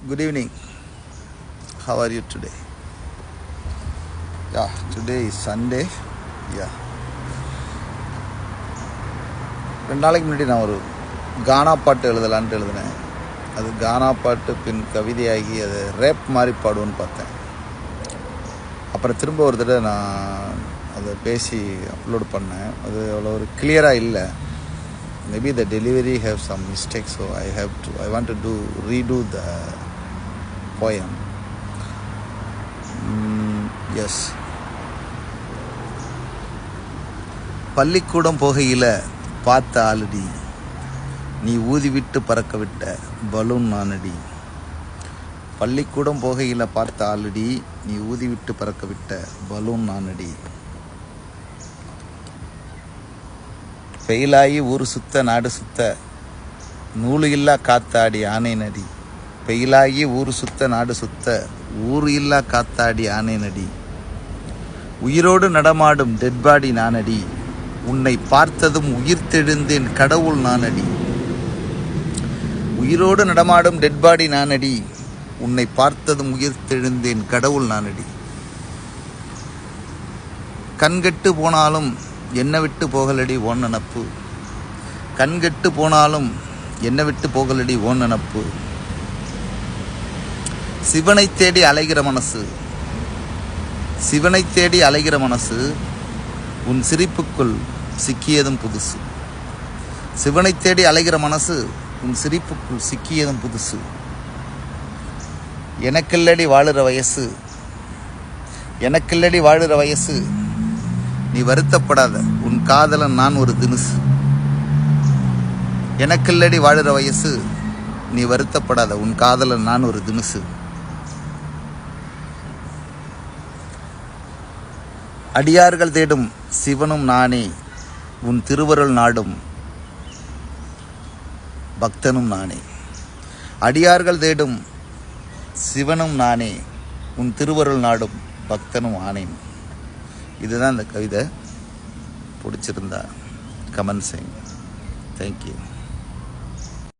Good evening. How are you today? Yeah, today is Sunday. Yeah. ரெண்டு நாளைக்கு முன்னாடி நான் ஒரு கானா பாட்டு எழுதலான்ட்டு எழுதினேன் அது கானா பாட்டு பின் கவிதையாகி அது ரேப் மாதிரி பாடுவோன்னு பார்த்தேன் அப்புறம் திரும்ப ஒரு தடவை நான் அதை பேசி அப்லோட் பண்ணேன் அது அவ்வளோ ஒரு கிளியராக இல்லை maybe the delivery have some mistake so I have to I want to do redo the poem yes mm, பள்ளிக்கூடம் போகையில் பார்த்த ஆளுடி நீ ஊதிவிட்டு பறக்க விட்ட பலூன் நானடி பள்ளிக்கூடம் போகையில் பார்த்த ஆளுடி நீ ஊதிவிட்டு பறக்க விட்ட பலூன் நானடி ஃபெயிலாகி ஊர் சுத்த நாடு சுத்த நூலு இல்லா காத்தாடி ஆனை நடி. பெயிலாகி ஊர் சுத்த நாடு சுத்த. ஊர் இல்லா காத்தாடி ஆனை நடி உயிரோடு நடமாடும் டெட்பாடி நானடி. உன்னை பார்த்ததும் உயிர் தெழுந்தேன் கடவுள் நானடி. உயிரோடு நடமாடும் டெட்பாடி நானடி. உன்னை பார்த்ததும் உயிர் தெழுந்தேன் கடவுள் நானடி. கண்கெட்டு போனாலும் என்ன விட்டு போகலடி ஓன் நினப்பு. கண்கெட்டு போனாலும் என்ன விட்டு போகலடி ஓன் நினப்பு. சிவனை தேடி அலைகிற மனசு. சிவனை தேடி அலைகிற மனசு உன் சிரிப்புக்குள் சிக்கியதும் புதுசு. சிவனை தேடி அலைகிற மனசு உன் சிரிப்புக்குள் சிக்கியதும் புதுசு. எனக்கில்லடி வாழுற வயசு எனக்கில்லடி வாழுற வயசு. நீ வருத்தப்படாத உன் காதலன் நான் ஒரு தினுசு. எனக்கில்லடி வாழுற வயசு நீ வருத்தப்படாத உன் காதலன் நான் ஒரு தினுசு. அடியார்கள் தேடும் சிவனும் நானே உன் திருவருள் நாடும் பக்தனும் நானே. அடியார்கள் தேடும் சிவனும் நானே உன் திருவருள் நாடும் பக்தனும் ஆனேன். இதுதான் இந்த கவிதை. பிடிச்சிருந்தா கமன் சிங் தேங்க்யூ